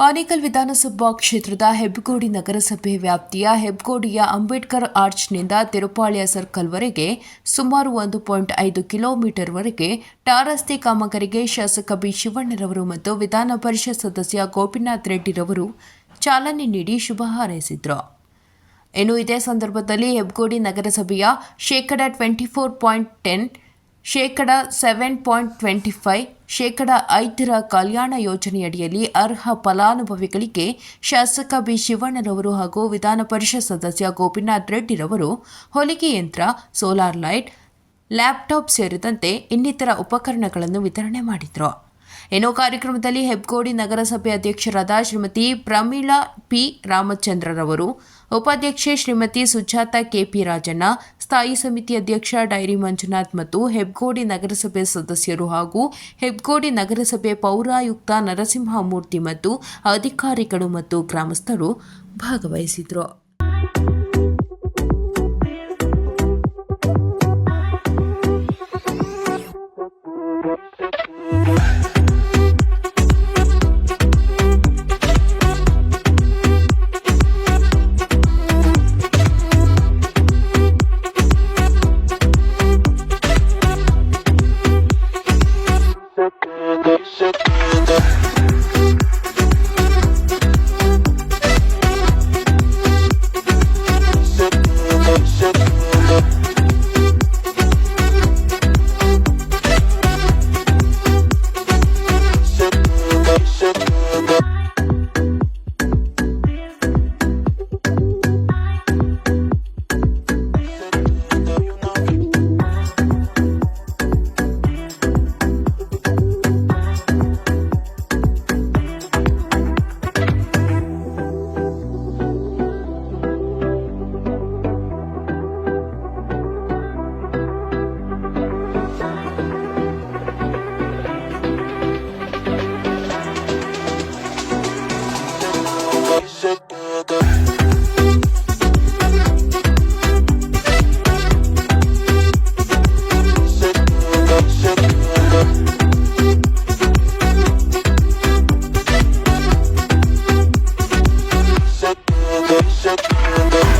ಆನೇಕಲ್ ವಿಧಾನಸಭಾ ಕ್ಷೇತ್ರದ ಹೆಬ್ಗೋಡಿ ನಗರಸಭೆ ವ್ಯಾಪ್ತಿಯ ಹೆಬ್ಗೋಡಿಯ ಅಂಬೇಡ್ಕರ್ ಆರ್ಚ್ನಿಂದ ತಿರುಪಾಳ್ಯ ಸರ್ಕಲ್ವರೆಗೆ ಸುಮಾರು ಒಂದು ಪಾಯಿಂಟ್ ಐದು ಕಿಲೋಮೀಟರ್ವರೆಗೆ ಟಾರ್ ಕಾಮಗಾರಿಗೆ ಶಾಸಕ ಬಿ ಶಿವಣ್ಣರವರು ಮತ್ತು ವಿಧಾನ ಪರಿಷತ್ ಸದಸ್ಯ ಗೋಪಿನಾಥ್ ರೆಡ್ಡಿರವರು ಚಾಲನೆ ನೀಡಿ ಶುಭ ಹಾರೈಸಿದರು. ಇನ್ನು ಇದೇ ಸಂದರ್ಭದಲ್ಲಿ ಹೆಬ್ಗೋಡಿ ನಗರಸಭೆಯ ಶೇಕಡಾ ಟ್ವೆಂಟಿ ಫೋರ್ ಪಾಯಿಂಟ್ ಟೆನ್ ಶೇಕಡ ಸೆವೆನ್ ಪಾಯಿಂಟ್ ಟ್ವೆಂಟಿ ಫೈವ್ ಶೇಕಡ ಐದರ ಕಲ್ಯಾಣ ಯೋಜನೆಯಡಿಯಲ್ಲಿ ಅರ್ಹ ಫಲಾನುಭವಿಗಳಿಗೆ ಶಾಸಕ ಬಿ ಶಿವಣ್ಣರವರು ಹಾಗೂ ವಿಧಾನ ಪರಿಷತ್ ಸದಸ್ಯ ಗೋಪಿನಾಥ್ ರೆಡ್ಡಿರವರು, ಹೊಲಿಗೆ ಯಂತ್ರ, ಸೋಲಾರ್ ಲೈಟ್, ಲ್ಯಾಪ್ಟಾಪ್ ಸೇರಿದಂತೆ ಇನ್ನಿತರ ಉಪಕರಣಗಳನ್ನು ವಿತರಣೆ ಮಾಡಿದರು. ಇನ್ನು ಕಾರ್ಯಕ್ರಮದಲ್ಲಿ ಹೆಬ್ಗೋಡಿ ನಗರಸಭೆ ಅಧ್ಯಕ್ಷರಾದ ಶ್ರೀಮತಿ ಪ್ರಮೀಳಾ ಪಿ ರಾಮಚಂದ್ರರವರು, ಉಪಾಧ್ಯಕ್ಷೆ ಶ್ರೀಮತಿ ಸುಜಾತ ಕೆಪಿ ರಾಜಣ್ಣ ಸ್ಥಾಯಿ ಸಮಿತಿ ಅಧ್ಯಕ್ಷ ಡೈರಿ ಮಂಜುನಾಥ್ ಮತ್ತು ಹೆಬ್ಗೋಡಿ ನಗರಸಭೆ ಸದಸ್ಯರು ಹಾಗೂ ಹೆಬ್ಗೋಡಿ ನಗರಸಭೆ ಪೌರಾಯುಕ್ತ ನರಸಿಂಹಮೂರ್ತಿ ಮತ್ತು ಅಧಿಕಾರಿಗಳು ಮತ್ತು ಗ್ರಾಮಸ್ಥರು ಭಾಗವಹಿಸಿದರು. They should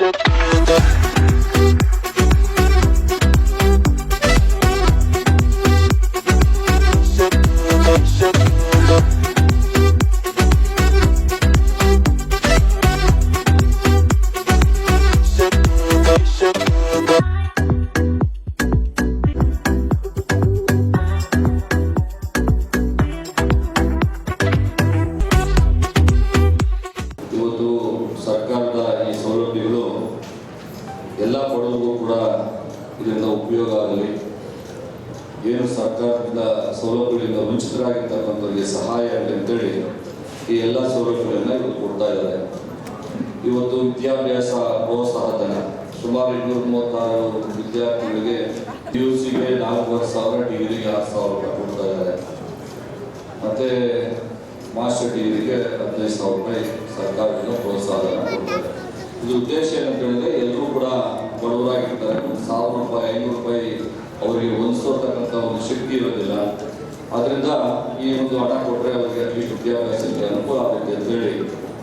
ಇವತ್ತು ಪಿ ಯು ಸಿಗೆ ನಾಲ್ಕೂವರೆ ಸಾವಿರ, ಡಿಗ್ರಿಗೆ ಆರು ಸಾವಿರ ರೂಪಾಯಿ ಕೊಡ್ತಾ ಇದ್ದಾರೆ. ಮತ್ತೆ ಮಾಸ್ಟರ್ ಡಿಗ್ರಿಗೆ ಹದಿನೈದು ಸಾವಿರ ರೂಪಾಯಿ ಸರ್ಕಾರದಿಂದ ಪ್ರೋತ್ಸಾಹ ಕೊಡ್ತಾರೆ ಇದು ಉದ್ದೇಶ ಏನಂತ ಹೇಳಿದ್ರೆ ಎಲ್ಲರೂ ಕೂಡ ಬಡವರಾಗಿರ್ತಾರೆ. ಒಂದು ಸಾವಿರ ರೂಪಾಯಿ, ಐನೂರು ರೂಪಾಯಿ ಅವರಿಗೆ ಹೊಂದಿಸೋತಕ್ಕಂಥ ಒಂದು ಶಕ್ತಿ ಇರೋದಿಲ್ಲ. ಅದರಿಂದ ಈ ಒಂದು ಹಣ ಕೊಟ್ಟರೆ ಅವರಿಗೆ ಅಟ್ಲೀಸ್ಟ್ ವಿದ್ಯಾಭ್ಯಾಸಕ್ಕೆ ಅನುಕೂಲ ಆಗುತ್ತೆ ಅಂತ ಹೇಳಿ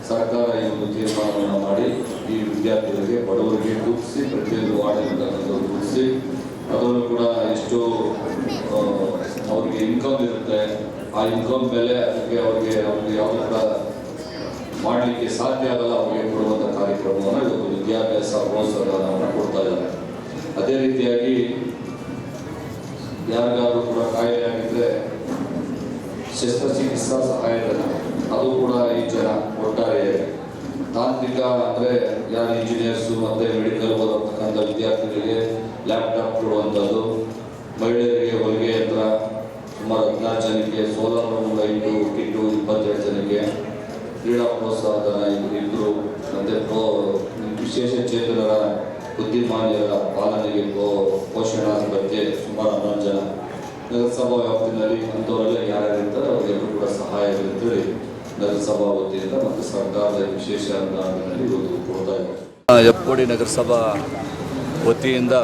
ಸರ್ಕಾರ ಈ ಒಂದು ತೀರ್ಮಾನವನ್ನು ಮಾಡಿ ಈ ವಿದ್ಯಾರ್ಥಿಗಳಿಗೆ ಬಡವರಿಗೆ ಗುರುತಿಸಿ ಪ್ರತಿಯೊಂದು ವಾರ್ಡ್ ಗುರುತಿಸಿ ಅದರಲ್ಲೂ ಕೂಡ ಎಷ್ಟು ಅವ್ರಿಗೆ ಇನ್ಕಮ್ ಇರುತ್ತೆ. ಆ ಇನ್ಕಮ್ ಮೇಲೆ ಅದಕ್ಕೆ ಅವ್ರಿಗೆ ಅವ್ರಿಗೆ ಯಾವ ಕೂಡ ಮಾಡಲಿಕ್ಕೆ ಸಾಧ್ಯ ಆಗಲ್ಲ, ಅವರಿಗೆ ಕೊಡುವಂಥ ಕಾರ್ಯಕ್ರಮವನ್ನು ಇವತ್ತು ವಿದ್ಯಾಭ್ಯಾಸ ಪ್ರೋತ್ಸಾಹವನ್ನು ಕೊಡ್ತಾ ಇದ್ದಾರೆ. ಅದೇ ರೀತಿಯಾಗಿ ಯಾರಿಗಾದ್ರೂ ಕೂಡ ಕಾಯಿಲೆ ಆಗಿದ್ರೆ ಶಸ್ತ್ರಚಿಕಿತ್ಸಾ ಸಹಾಯಧನ ಅದು ಕೂಡ ಈ ಜನ ಒಟ್ಟಾರೆ ತಾಂತ್ರಿಕ ಅಂದರೆ ಯಾರು ಇಂಜಿನಿಯರ್ಸು ಮತ್ತು ಮೆಡಿಕಲ್ ಓದತಕ್ಕಂಥ ವಿದ್ಯಾರ್ಥಿಗಳಿಗೆ ಲ್ಯಾಪ್ಟಾಪ್ ಕೊಡುವಂಥದ್ದು, ಮಹಿಳೆಯರಿಗೆ ಹೊಲಿಗೆ ಯಂತ್ರ, ಸುಮಾರು ಹದಿನಾರು ಜನಕ್ಕೆ, ಸೋಲಾರ್ ರೂಮ್ ಲೈಟು ಕಿಟ್ಟು ಇಪ್ಪತ್ತೆರಡು ಜನಕ್ಕೆ ಕ್ರೀಡಾ ಪ್ರೋತ್ಸಾಹ ಇಬ್ಬರು ಮತ್ತು ಪ್ರೋ ವಿಶೇಷ ಚೇತನರ ಬುದ್ಧಿಮಾನ್ಯರ ಪಾಲನೆಗೆ ಪೋಷಣ ಬಗ್ಗೆ ಸುಮಾರು ಹನ್ನೊಂದು ಜನ. ನಗರಸಭಾ ವ್ಯಾಪ್ತಿನಲ್ಲಿ ಅಂಥವರೆಲ್ಲ ಯಾರ್ಯಾರು ಇರ್ತಾರೆ ಅವರಿಗೂ ಕೂಡ ಸಹಾಯ ಅಂತೇಳಿ ಎಪ್ಪೋಡಿ ನಗರಸಭಾ ವತಿಯಿಂದ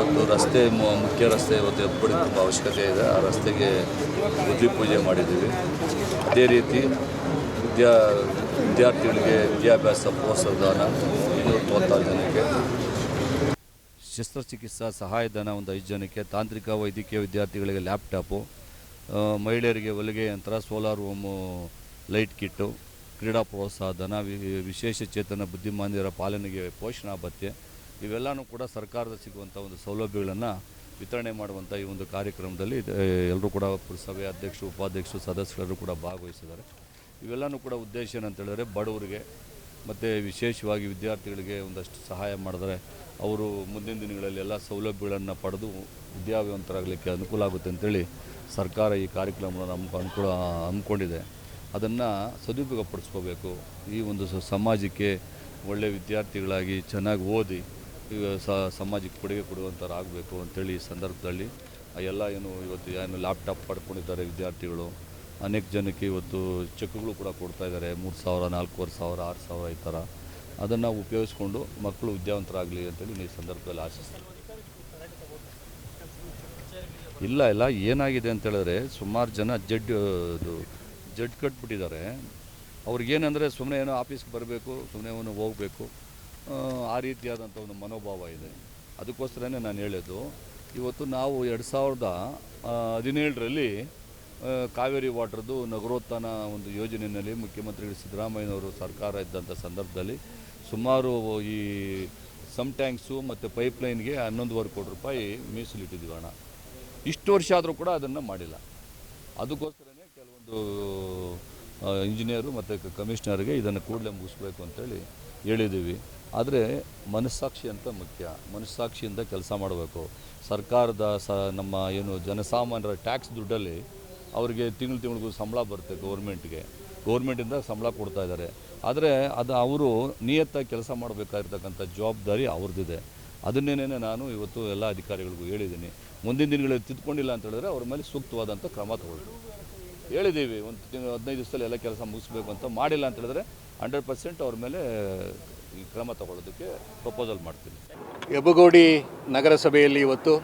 ಒಂದು ರಸ್ತೆ ಮುಖ್ಯ ರಸ್ತೆ ಇವತ್ತು ಎಪ್ಪೋಡಿ ತುಂಬ ಅವಶ್ಯಕತೆ ಇದೆ. ಆ ರಸ್ತೆಗೆ ಬುದ್ಧಿ ಪೂಜೆ ಮಾಡಿದ್ದೀವಿ. ಅದೇ ರೀತಿ ವಿದ್ಯಾ, ವಿದ್ಯಾರ್ಥಿಗಳಿಗೆ ವಿದ್ಯಾಭ್ಯಾಸ ಪ್ರೋತ್ಸಾಹದಾನ ಇನ್ನೂರ ಮೂವತ್ತಾರು ಜನಕ್ಕೆ. ಶಸ್ತ್ರಚಿಕಿತ್ಸಾ ಸಹಾಯಧನ ಒಂದು ಐದು ಜನಕ್ಕೆ, ತಾಂತ್ರಿಕ ವೈದ್ಯಕೀಯ ವಿದ್ಯಾರ್ಥಿಗಳಿಗೆ ಲ್ಯಾಪ್ಟಾಪು ಮಹಿಳೆಯರಿಗೆ ಹೊಲಿಗೆ ಯಂತ್ರ, ಸೋಲಾರ್ ಹೋಮು ಲೈಟ್ ಕಿಟ್ಟು, ಕ್ರೀಡಾ ಪ್ರೋತ್ಸಾಹಧನ ವಿಶೇಷ ಚೇತನ ಬುದ್ಧಿಮಾಂದಿರ ಪಾಲನೆಗೆ ಪೋಷಣಾ ಭತ್ಯೆ ಇವೆಲ್ಲನೂ ಕೂಡ ಸರ್ಕಾರದ ಸಿಗುವಂಥ ಒಂದು ಸೌಲಭ್ಯಗಳನ್ನು ವಿತರಣೆ ಮಾಡುವಂಥ ಈ ಒಂದು ಕಾರ್ಯಕ್ರಮದಲ್ಲಿ ಎಲ್ಲರೂ ಕೂಡ ಪುರಸಭೆ ಅಧ್ಯಕ್ಷರು, ಉಪಾಧ್ಯಕ್ಷರು ಸದಸ್ಯರು ಕೂಡ ಭಾಗವಹಿಸಿದ್ದಾರೆ. ಇವೆಲ್ಲನೂ ಕೂಡ ಉದ್ದೇಶ ಏನಂತ ಹೇಳಿದ್ರೆ ಬಡವರಿಗೆ ಮತ್ತು ವಿಶೇಷವಾಗಿ ವಿದ್ಯಾರ್ಥಿಗಳಿಗೆ ಒಂದಷ್ಟು ಸಹಾಯ ಮಾಡಿದ್ರೆ ಅವರು ಮುಂದಿನ ದಿನಗಳಲ್ಲಿ ಎಲ್ಲ ಸೌಲಭ್ಯಗಳನ್ನು ಪಡೆದು ವಿದ್ಯಾವಂತರಾಗಲಿಕ್ಕೆ ಅನುಕೂಲ ಆಗುತ್ತೆ ಅಂತೇಳಿ ಸರ್ಕಾರ ಈ ಕಾರ್ಯಕ್ರಮವನ್ನು ನಮ್ಗೆ ಅನುಕೂಲ ಹಮ್ಮಿಕೊಂಡಿದೆ. ಅದನ್ನು ಸದುಪಯೋಗಪಡಿಸ್ಕೋಬೇಕು. ಈ ಒಂದು ಸಮಾಜಕ್ಕೆ ಒಳ್ಳೆಯ ವಿದ್ಯಾರ್ಥಿಗಳಾಗಿ ಚೆನ್ನಾಗಿ ಓದಿ ಸಮಾಜಕ್ಕೆ ಕೊಡುಗೆ ಕೊಡುವಂಥವ್ರು ಆಗಬೇಕು ಅಂತೇಳಿ ಈ ಸಂದರ್ಭದಲ್ಲಿ. ಎಲ್ಲ ಏನು ಇವತ್ತು ಏನು ಲ್ಯಾಪ್ಟಾಪ್ ಪಡ್ಕೊಂಡಿದ್ದಾರೆ ವಿದ್ಯಾರ್ಥಿಗಳು. ಅನೇಕ ಜನಕ್ಕೆ ಇವತ್ತು ಚೆಕ್ಗಳು ಕೂಡ ಕೊಡ್ತಾ ಇದ್ದಾರೆ ಮೂರು ಸಾವಿರ, ನಾಲ್ಕೂವರೆ ಸಾವಿರ, ಆರು ಸಾವಿರ ಈ ಥರ ಅದನ್ನು ಉಪಯೋಗಿಸ್ಕೊಂಡು ಮಕ್ಕಳು ವಿದ್ಯಾವಂತರಾಗಲಿ ಅಂತೇಳಿ ಈ ಸಂದರ್ಭದಲ್ಲಿ ಆಶಿಸ್ತೀನಿ ಇಲ್ಲ ಇಲ್ಲ, ಏನಾಗಿದೆ ಅಂತ ಹೇಳಿದ್ರೆ ಸುಮಾರು ಜನ ಜಡ್, ಇದು ಜಡ್ ಕಟ್ಬಿಟ್ಟಿದ್ದಾರೆ. ಅವ್ರಿಗೇನೆಂದರೆ ಸುಮ್ಮನೆ ಏನೋ ಆಫೀಸ್ಗೆ ಬರಬೇಕು ಸುಮ್ಮನೆ ಅವನು ಹೋಗಬೇಕು. ಆ ರೀತಿಯಾದಂಥ ಒಂದು ಮನೋಭಾವ ಇದೆ. ಅದಕ್ಕೋಸ್ಕರನೇ ನಾನು ಹೇಳೋದು, ಇವತ್ತು ನಾವು ಎರಡು ಸಾವಿರದ ಹದಿನೇಳರಲ್ಲಿ ಕಾವೇರಿ ವಾಟರ್ದು ನಗರೋತ್ಥಾನ ಒಂದು ಯೋಜನೆಯಲ್ಲಿ ಮುಖ್ಯಮಂತ್ರಿಗಳು ಸಿದ್ದರಾಮಯ್ಯನವರು ಸರ್ಕಾರ ಇದ್ದಂಥ ಸಂದರ್ಭದಲ್ಲಿ ಸುಮಾರು ಈ ಸಮ್ ಟ್ಯಾಂಕ್ಸು ಮತ್ತು ಪೈಪ್ಲೈನ್ಗೆ ಹನ್ನೊಂದುವರೆ ಕೋಟಿ ರೂಪಾಯಿ ಮೀಸಲಿಟ್ಟಿದ್ದೀವಿ ಹಣ ಇಷ್ಟು ವರ್ಷ ಆದರೂ ಕೂಡ ಅದನ್ನು ಮಾಡಿಲ್ಲ. ಅದಕ್ಕೋಸ್ಕರನೇ ಕೆಲವೊಂದು ಇಂಜಿನಿಯರು ಮತ್ತು ಕಮಿಷನರ್ಗೆ ಇದನ್ನು ಕೂಡಲೇ ಮುಗಿಸ್ಬೇಕು ಅಂತೇಳಿ ಹೇಳಿದ್ದೀವಿ. ಆದರೆ ಮನಸ್ಸಾಕ್ಷಿ ಅಂತ ಮುಖ್ಯ. ಮನಸ್ಸಾಕ್ಷಿಯಿಂದ ಕೆಲಸ ಮಾಡಬೇಕು. ಸರ್ಕಾರದ ಸ, ನಮ್ಮ ಏನು ಜನಸಾಮಾನ್ಯರ ಟ್ಯಾಕ್ಸ್ ದುಡ್ಡಲ್ಲಿ ಅವರಿಗೆ ತಿಂಗಳು ತಿಂಗಳಿಗೂ ಸಂಬಳ ಬರುತ್ತೆ ಗೌರ್ಮೆಂಟ್ಗೆ. ಗೌರ್ಮೆಂಟಿಂದ ಸಂಬಳ ಕೊಡ್ತಾ ಇದ್ದಾರೆ. ಆದರೆ ಅದು ಅವರು ನಿಯತ್ತಾಗಿ ಕೆಲಸ ಮಾಡಬೇಕಾಗಿರ್ತಕ್ಕಂಥ ಜವಾಬ್ದಾರಿ ಅವ್ರದ್ದಿದೆ. ಅದನ್ನೇನೇ ನಾನು ಇವತ್ತು ಎಲ್ಲ ಅಧಿಕಾರಿಗಳಿಗೂ ಹೇಳಿದ್ದೀನಿ. ಮುಂದಿನ ದಿನಗಳಲ್ಲಿ ತಿದ್ಕೊಂಡಿಲ್ಲ ಅಂತ ಹೇಳಿದ್ರೆ ಅವ್ರ ಮೇಲೆ ಸೂಕ್ತವಾದಂಥ ಕ್ರಮ ತಗೊಳ್ಬೇಕು ಹೇಳಿದ್ದೀವಿ, ಒಂದು ತಿಂಗಳು, ಹದಿನೈದು ದಿವಸದಲ್ಲಿ ಎಲ್ಲ ಕೆಲಸ ಮುಗಿಸ್ಬೇಕು ಅಂತ ಮಾಡಿಲ್ಲ ಅಂತ ಹೇಳಿದ್ರೆ ಹಂಡ್ರೆಡ್ ಪರ್ಸೆಂಟ್ ಅವ್ರ ಮೇಲೆ ಈ ಕ್ರಮ ತಗೊಳ್ಳೋದಕ್ಕೆ ಪ್ರಪೋಸಲ್ ಮಾಡ್ತೀನಿ. ಹೆಬ್ಬಗೋಡಿ ನಗರಸಭೆಯಲ್ಲಿ ಇವತ್ತು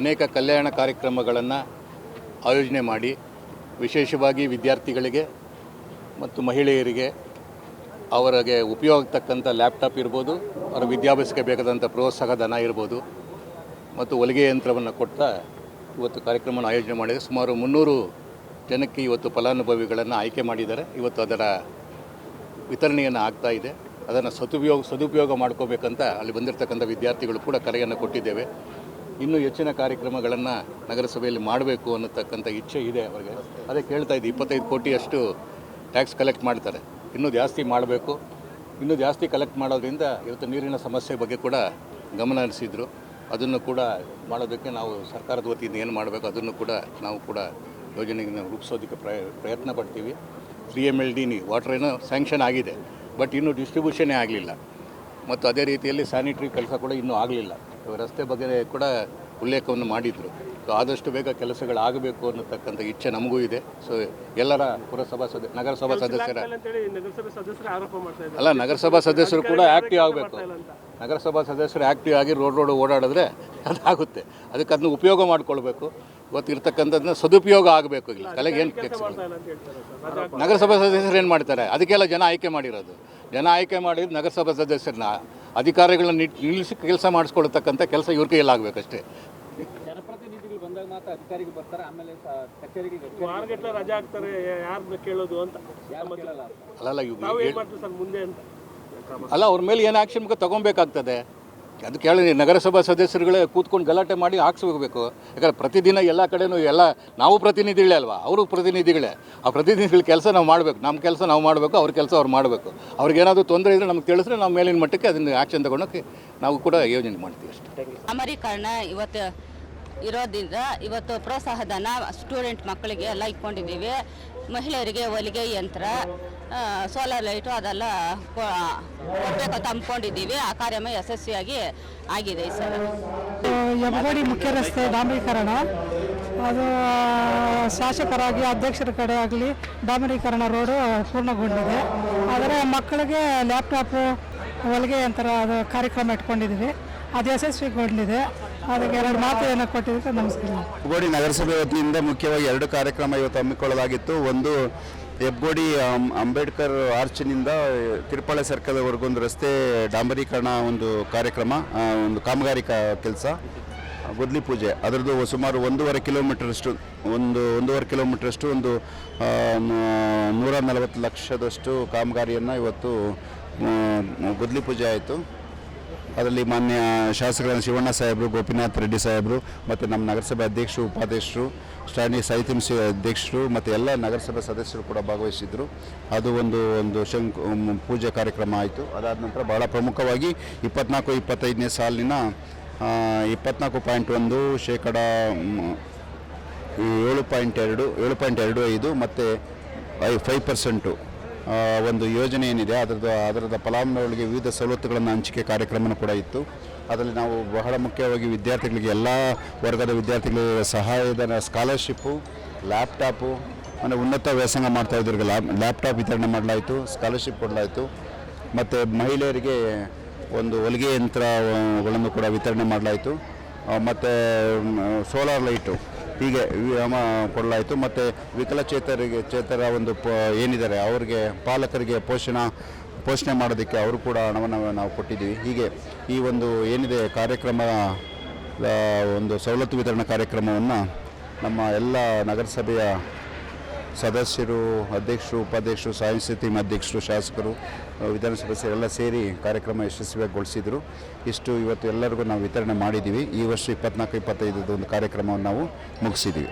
ಅನೇಕ ಕಲ್ಯಾಣ ಕಾರ್ಯಕ್ರಮಗಳನ್ನು ಆಯೋಜನೆ ಮಾಡಿ ವಿಶೇಷವಾಗಿ ವಿದ್ಯಾರ್ಥಿಗಳಿಗೆ ಮತ್ತು ಮಹಿಳೆಯರಿಗೆ ಅವರಿಗೆ ಉಪಯೋಗ ತಕ್ಕಂಥ ಲ್ಯಾಪ್ಟಾಪ್ ಇರ್ಬೋದು, ಅವರ ವಿದ್ಯಾಭ್ಯಾಸಕ್ಕೆ ಬೇಕಾದಂಥ ಪ್ರೋತ್ಸಾಹ ಧನ ಇರ್ಬೋದು ಮತ್ತು ಹೊಲಿಗೆ ಯಂತ್ರವನ್ನು ಕೊಡ್ತಾ ಇವತ್ತು ಕಾರ್ಯಕ್ರಮವನ್ನು ಆಯೋಜನೆ ಮಾಡಿದೆ. ಸುಮಾರು ಮುನ್ನೂರು ಜನಕ್ಕೆ ಇವತ್ತು ಫಲಾನುಭವಿಗಳನ್ನು ಆಯ್ಕೆ ಮಾಡಿದ್ದಾರೆ. ಇವತ್ತು ಅದರ ವಿತರಣೆಯನ್ನು ಆಗ್ತಾ ಇದೆ. ಅದನ್ನು ಸದುಪಯೋಗ ಸದುಪಯೋಗ ಮಾಡ್ಕೋಬೇಕಂತ ಅಲ್ಲಿ ಬಂದಿರತಕ್ಕಂಥ ವಿದ್ಯಾರ್ಥಿಗಳು ಕೂಡ ಕರೆಯನ್ನು ಕೊಟ್ಟಿದ್ದೇವೆ. ಇನ್ನೂ ಹೆಚ್ಚಿನ ಕಾರ್ಯಕ್ರಮಗಳನ್ನು ನಗರಸಭೆಯಲ್ಲಿ ಮಾಡಬೇಕು ಅನ್ನತಕ್ಕಂಥ ಇಚ್ಛೆ ಇದೆ ಅವರಿಗೆ. ಅದೇ ಕೇಳ್ತಾ ಇದ್ದೆ, ಇಪ್ಪತ್ತೈದು ಕೋಟಿಯಷ್ಟು ಟ್ಯಾಕ್ಸ್ ಕಲೆಕ್ಟ್ ಮಾಡ್ತಾರೆ. ಇನ್ನೂ ಜಾಸ್ತಿ ಮಾಡಬೇಕು. ಇನ್ನೂ ಜಾಸ್ತಿ ಕಲೆಕ್ಟ್ ಮಾಡೋದ್ರಿಂದ ಇವತ್ತು ನೀರಿನ ಸಮಸ್ಯೆ ಬಗ್ಗೆ ಕೂಡ ಗಮನ ಹರಿಸಿದ್ರು. ಅದನ್ನು ಕೂಡ ಮಾಡೋದಕ್ಕೆ ನಾವು ಸರ್ಕಾರದ ವತಿಯಿಂದ ಏನು ಮಾಡಬೇಕು ಅದನ್ನು ಕೂಡ ನಾವು ಕೂಡ ಯೋಜನೆಯನ್ನು ರೂಪಿಸೋದಕ್ಕೆ ಪ್ರಯ, ಪ್ರಯತ್ನ ಪಡ್ತೀವಿ. C M L D water ಏನೋ ಸ್ಯಾಂಕ್ಷನ್ ಆಗಿದೆ, ಬಟ್ ಇನ್ನೂ ಡಿಸ್ಟ್ರಿಬ್ಯೂಷನೇ ಆಗಲಿಲ್ಲ. ಮತ್ತು ಅದೇ ರೀತಿಯಲ್ಲಿ ಸ್ಯಾನಿಟ್ರಿ ಕೆಲಸ ಕೂಡ ಇನ್ನೂ ಆಗಲಿಲ್ಲ. ರಸ್ತೆ ಬಗ್ಗೆ ಕೂಡ ಉಲ್ಲೇಖವನ್ನು ಮಾಡಿದರು. ಸೊ ಆದಷ್ಟು ಬೇಗ ಕೆಲಸಗಳಾಗಬೇಕು ಅನ್ನತಕ್ಕಂಥ ಇಚ್ಛೆ ನಮಗೂ ಇದೆ. ಸೊ ಎಲ್ಲರ ಪುರಸಭಾ ಸದ ನಗರಸಭಾ ಸದಸ್ಯರ ಅಲ್ಲ ನಗರಸಭಾ ಸದಸ್ಯರು ಕೂಡ ಆ್ಯಕ್ಟಿವ್ ಆಗಬೇಕು. ನಗರಸಭಾ ಸದಸ್ಯರು ಆ್ಯಕ್ಟಿವ್ ಆಗಿ ರೋಡ್ ರೋಡ್ ಓಡಾಡಿದ್ರೆ ಅದಾಗುತ್ತೆ. ಅದಕ್ಕೆ ಅದನ್ನ ಉಪಯೋಗ ಮಾಡ್ಕೊಳ್ಬೇಕು. ಇವತ್ತು ಇರ್ತಕ್ಕಂಥದ್ದನ್ನ ಸದುಪಯೋಗ ಆಗಬೇಕು ಇಲ್ಲ. ಕಲೆಗೆ ಏನು ರಜಾ ನಗರಸಭಾ ಸದಸ್ಯರು ಏನು ಮಾಡ್ತಾರೆ? ಅದಕ್ಕೆಲ್ಲ ಜನ ಆಯ್ಕೆ ಮಾಡಿರೋದು. ಜನ ಆಯ್ಕೆ ಮಾಡಿದ ನಗರಸಭಾ ಸದಸ್ಯರನ್ನ ಅಧಿಕಾರಿಗಳನ್ನ ನಿಲ್ಲಿಸಿ ಕೆಲಸ ಮಾಡಿಸ್ಕೊಳ್ತಕ್ಕಂಥ ಕೆಲಸ ಇವ್ರ ಕೈಯಲ್ಲಾಗಬೇಕಷ್ಟೇ ಜನಪ್ರತಿನಿಧಿಗಳು ಬಂದಾಗ ಮಾತ್ರ ಅಧಿಕಾರಿಗೆ ಬರ್ತಾರೆ ಆಮೇಲೆ ಕಚೇರಿಗೆ ವಾರಗಟ್ಟಲೆ ರಜಾ ಹಾಕ್ತಾರೆ ಯಾರನ್ನ ಕೇಳೋದು ಅಂತ. ಯಾರು ಕೇಳಲ್ಲ? ಅಲ್ಲಲ್ಲ ಇವ್ ನಾವು ಏನ್ ಮಾಡ್ತೀವಿ ಸರ್ ಮುಂದೆ ಅಂತ. ಅಲ್ಲ ಅವ್ರ ಮೇಲೆ ಏನು ಆಕ್ಷನ್ ತಗೊಬೇಕಾಗ್ತದೆ ಅದು ಕೇಳಿ ನಗರಸಭಾ ಸದಸ್ಯರುಗಳೇ ಕೂತ್ಕೊಂಡು ಗಲಾಟೆ ಮಾಡಿ ಹಾಕ್ಸ್ಬೇಕು. ಯಾಕಂದ್ರೆ ಪ್ರತಿದಿನ ಎಲ್ಲ ಕಡೆನೂ ಎಲ್ಲ ನಾವು ಪ್ರತಿನಿಧಿಗಳೇ ಅಲ್ವಾ? ಅವರು ಪ್ರತಿನಿಧಿಗಳೇ. ಆ ಪ್ರತಿನಿಧಿಗಳ ಕೆಲಸ ನಾವು ಮಾಡಬೇಕು. ನಮ್ಮ ಕೆಲಸ ನಾವು ಮಾಡಬೇಕು ಅವ್ರ ಕೆಲಸ ಅವ್ರು ಮಾಡಬೇಕು. ಅವ್ರಿಗೇನಾದರೂ ತೊಂದರೆ ಇದ್ದರೆ ನಮ್ಗೆ ತಿಳಿಸ್ರೆ ನಾವು ಮೇಲಿನ ಮಟ್ಟಕ್ಕೆ ಅದನ್ನು ಆ್ಯಕ್ಷನ್ ತಗೊಳಕ್ಕೆ ನಾವು ಕೂಡ ಯೋಜನೆ ಮಾಡ್ತೀವಿ ಅಷ್ಟೇ. ಅಮರೀಕರಣ ಇವತ್ತು ಇರೋದ್ರಿಂದ ಇವತ್ತು ಪ್ರೋತ್ಸಾಹಧನ ಸ್ಟೂಡೆಂಟ್ ಮಕ್ಕಳಿಗೆ ಎಲ್ಲ ಇಟ್ಕೊಂಡಿದ್ದೀವಿ. ಮಹಿಳೆಯರಿಗೆ ಹೊಲಿಗೆ ಯಂತ್ರ ಸೋಲಾರ್ ಲೈಟು ಅದೆಲ್ಲ ಕೊಡಬೇಕು ಅಂತ ಹಮ್ಮಿಕೊಂಡಿದ್ದೀವಿ ಆ ಕಾರ್ಯಕ್ರಮ ಯಶಸ್ವಿಯಾಗಿ ಆಗಿದೆ ಈ ಸಲ. ಯಮಗೋಡಿ ಮುಖ್ಯ ರಸ್ತೆ ಡಾಂಬರೀಕರಣ. ಅದು ಶಾಸಕರಾಗಿ ಅಧ್ಯಕ್ಷರ ಕಡೆ ಆಗಲಿ ಡಾಂಬರೀಕರಣ ರೋಡು ಪೂರ್ಣಗೊಂಡಿದೆ. ಆದರೆ ಮಕ್ಕಳಿಗೆ ಲ್ಯಾಪ್ಟಾಪು ಹೊಲಿಗೆ ಅಂತರ ಅದು ಕಾರ್ಯಕ್ರಮ ಇಟ್ಕೊಂಡಿದ್ದೀವಿ. ಅದು ಯಶಸ್ವಿಗೊಂಡಿದೆ. ಅದಕ್ಕೆ ಎರಡು ಮಾತು ಏನೋ ಕೊಟ್ಟಿದ್ದಕ್ಕೆ ನಮಸ್ಕಾರ. ಹುಬ್ಬಳ್ಳಿ ನಗರಸಭೆ ವತಿಯಿಂದ ಮುಖ್ಯವಾಗಿ ಎರಡು ಕಾರ್ಯಕ್ರಮ ಇವತ್ತು ಹಮ್ಮಿಕೊಳ್ಳಲಾಗಿತ್ತು. ಒಂದು ಹೆಬ್ಗೋಡಿ ಅಂಬೇಡ್ಕರ್ ಆರ್ಚ್ನಿಂದ ತಿರುಪಾಳೆ ಸರ್ಕಲ್ವರೆಗೂ ಒಂದು ರಸ್ತೆ ಡಾಂಬರೀಕರಣ ಒಂದು ಕಾರ್ಯಕ್ರಮ ಒಂದು ಕಾಮಗಾರಿ ಕೆಲಸ, ಗುದ್ಲಿ ಪೂಜೆ. ಅದರದ್ದು ಸುಮಾರು ಒಂದೂವರೆ ಕಿಲೋಮೀಟ್ರಷ್ಟು, ಒಂದು, ಒಂದೂವರೆ ಕಿಲೋಮೀಟ್ರಷ್ಟು ಒಂದು ನೂರ ನಲವತ್ತು ಲಕ್ಷದಷ್ಟು ಕಾಮಗಾರಿಯನ್ನು ಇವತ್ತು ಗುದ್ಲಿ ಪೂಜೆ ಆಯಿತು. ಅದರಲ್ಲಿ ಮಾನ್ಯ ಶಾಸಕರಾದ ಶಿವಣ್ಣ ಸಾಹೇಬರು, ಗೋಪಿನಾಥ್ ರೆಡ್ಡಿ ಸಾಹೇಬರು ಮತ್ತು ನಮ್ಮ ನಗರಸಭೆ ಅಧ್ಯಕ್ಷರು, ಉಪಾಧ್ಯಕ್ಷರು, ಸ್ಥಳೀಯ ಸಾಹಿತ್ಯ ಅಧ್ಯಕ್ಷರು ಮತ್ತು ಎಲ್ಲ ನಗರಸಭೆ ಸದಸ್ಯರು ಕೂಡ ಭಾಗವಹಿಸಿದ್ರು. ಅದು ಒಂದು ಒಂದು ಶಂಕು ಪೂಜೆ ಕಾರ್ಯಕ್ರಮ ಆಯಿತು. ಅದಾದ ನಂತರ ಬಹಳ ಪ್ರಮುಖವಾಗಿ ಇಪ್ಪತ್ನಾಲ್ಕು, ಇಪ್ಪತ್ತೈದನೇ ಸಾಲಿನ ಇಪ್ಪತ್ನಾಲ್ಕು ಪಾಯಿಂಟ್ ಒಂದು ಶೇಕಡ ಏಳು ಪಾಯಿಂಟ್ ಎರಡು, ಏಳು ಪಾಯಿಂಟ್ ಎರಡು ಐದು ಮತ್ತು ಫೈವ್ ಪರ್ಸೆಂಟು ಒಂದು ಯೋಜನೆ ಏನಿದೆ, ಅದರದ್ದು ಅದರದ ಫಲಾನುಭವಿಗಳಿಗೆ ವಿವಿಧ ಸವಲತ್ತುಗಳನ್ನು ಹಂಚಿಕೆ ಕಾರ್ಯಕ್ರಮನೂ ಕೂಡ ಇತ್ತು. ಅದರಲ್ಲಿ ನಾವು ಬಹಳ ಮುಖ್ಯವಾಗಿ ವಿದ್ಯಾರ್ಥಿಗಳಿಗೆ, ಎಲ್ಲ ವರ್ಗದ ವಿದ್ಯಾರ್ಥಿಗಳಿಗೆ ಸಹಾಯಧನ, ಸ್ಕಾಲರ್ಶಿಪ್ಪು, ಲ್ಯಾಪ್ಟಾಪು, ಅಂದರೆ ಉನ್ನತ ವ್ಯಾಸಂಗ ಮಾಡ್ತಾ ಇದ್ದವ್ರಿಗೆ ಲ್ಯಾಪ್, ಲ್ಯಾಪ್ಟಾಪ್ ವಿತರಣೆ ಮಾಡಲಾಯಿತು, ಸ್ಕಾಲರ್ಶಿಪ್ ಕೊಡಲಾಯಿತು. ಮತ್ತು ಮಹಿಳೆಯರಿಗೆ ಒಂದು ಹೊಲಿಗೆ ಯಂತ್ರಗಳನ್ನು ಕೂಡ ವಿತರಣೆ ಮಾಡಲಾಯಿತು. ಮತ್ತು ಸೋಲಾರ್ ಲೈಟು. ಹೀಗೆ ವಿರಾಮ ಕೊಡಲಾಯಿತು. ಮತ್ತು ವಿಕಲಚೇತರಿಗೆ ಚೇತರ ಒಂದು ಪ ಏನಿದ್ದಾರೆ, ಅವರಿಗೆ ಪಾಲಕರಿಗೆ ಪೋಷಣ, ಪೋಷಣೆ ಮಾಡೋದಕ್ಕೆ ಅವರು ಕೂಡ ಹಣವನ್ನು ನಾವು ಕೊಟ್ಟಿದ್ದೀವಿ. ಹೀಗೆ ಈ ಒಂದು ಏನಿದೆ ಕಾರ್ಯಕ್ರಮ ಒಂದು ಸವಲತ್ತು ವಿತರಣಾ ಕಾರ್ಯಕ್ರಮವನ್ನು ನಮ್ಮ ಎಲ್ಲ ನಗರಸಭೆಯ ಸದಸ್ಯರು ಅಧ್ಯಕ್ಷರು ಉಪಾಧ್ಯಕ್ಷರು ಸಾಯಂ ಟೀಮ್ ಅಧ್ಯಕ್ಷರು ಶಾಸಕರು ವಿಧಾನಸದಸ್ಯರೆಲ್ಲ ವಿಧಾನಸಭೆ ಎಲ್ಲ ಸೇರಿ ಕಾರ್ಯಕ್ರಮ ಯಶಸ್ವಿಯಾಗಿಗೊಳಿಸಿದರು. ಇಷ್ಟು ಇವತ್ತು ಎಲ್ಲರಿಗೂ ನಾವು ವಿತರಣೆ ಮಾಡಿದ್ದೀವಿ. ಈ ವರ್ಷ ಇಪ್ಪತ್ನಾಲ್ಕು ಇಪ್ಪತ್ತೈದು ಒಂದು ಕಾರ್ಯಕ್ರಮವನ್ನು ನಾವು ಮುಗಿಸಿದ್ದೀವಿ.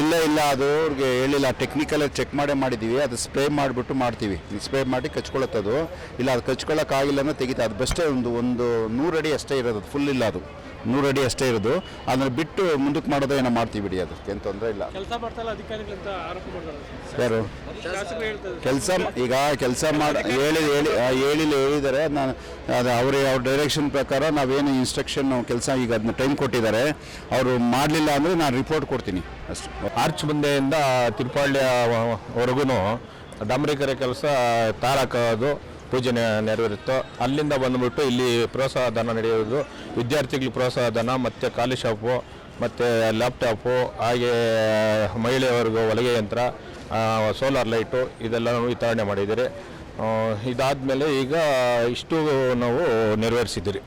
ಇಲ್ಲ ಇಲ್ಲ ಅದು ಅವ್ರಿಗೆ ಹೇಳಿಲ್ಲ. ಟೆಕ್ನಿಕಲ್ ಚೆಕ್ ಮಾಡೇ ಮಾಡಿದ್ದೀವಿ ಅದು ಸ್ಪ್ರೇ ಮಾಡಿಬಿಟ್ಟು ಮಾಡ್ತೀವಿ. ಸ್ಪ್ರೇ ಮಾಡಿ ಕಚ್ಕೊಳತ್ತೆ ಅದು. ಇಲ್ಲ ಅದು ಕಚ್ಕೊಳ್ಳೋಕ್ಕಾಗಿಲ್ಲ ಅಂದ್ರೆ ತೆಗಿತಾ ಅದು ಬೆಸ್ಟೇ ಒಂದು ಒಂದು ನೂರಡಿ ಅಡಿ ಅಷ್ಟೇ ಇರೋದು. ಫುಲ್ ಇಲ್ಲ ಅದು. ನೂರಡಿ ಅಡಿ ಅಷ್ಟೇ ಇರೋದು. ಅದನ್ನು ಬಿಟ್ಟು ಮುಂದಕ್ಕೆ ಮಾಡೋದು ಏನೋ ಮಾಡ್ತೀವಿ ಬಿಡಿ ಅದಕ್ಕೆ ಏನು ತೊಂದರೆ ಇಲ್ಲ. ಯಾರು? ಕೆಲಸ ಈಗ ಕೆಲಸ ಮಾಡಿ ಹೇಳಿ ಹೇಳಿ ಹೇಳಿಲ್ಲ ಹೇಳಿದ್ದಾರೆ. ನಾನು ಅದು ಅವ್ರಿಗೆ ಅವ್ರ ಡೈರೆಕ್ಷನ್ ಪ್ರಕಾರ ನಾವೇನು ಇನ್ಸ್ಟ್ರಕ್ಷನ್ ಕೆಲಸ ಈಗ ಅದನ್ನ ಟೈಮ್ ಕೊಟ್ಟಿದ್ದಾರೆ. ಅವರು ಮಾಡಲಿಲ್ಲ ಅಂದರೆ ನಾನು ರಿಪೋರ್ಟ್ ಕೊಡ್ತೀನಿ. ಅಷ್ಟು. ಆರ್ಚ್ ಮುಂದೆಯಿಂದ ತಿರುಪಾಳ್ಯವರೆಗೂ ಡಾಂಬರೀಕರ ಕೆಲಸ ತಾರಾಕೋದು ಪೂಜೆ ನೆರವೇರಿತ್ತು. ಅಲ್ಲಿಂದ ಬಂದುಬಿಟ್ಟು ಇಲ್ಲಿ ಪ್ರೋತ್ಸಾಹ ಧನ ನಡೆಯೋದು. ವಿದ್ಯಾರ್ಥಿಗಳಿಗೆ ಪ್ರೋತ್ಸಾಹ ಧನ ಮತ್ತು ಖಾಲಿ ಶಾಪು ಮತ್ತು ಲ್ಯಾಪ್ಟಾಪು ಹಾಗೆ ಮಹಿಳೆಯವರೆಗೂ ಹೊಲಿಗೆ ಯಂತ್ರ ಸೋಲಾರ್ ಲೈಟು ಇದೆಲ್ಲ ವಿತರಣೆ ಮಾಡಿದ್ದೀರಿ. ಇದಾದಮೇಲೆ ಈಗ ಇಷ್ಟು ನಾವು ನೆರವೇರಿಸಿದ್ದೀರಿ.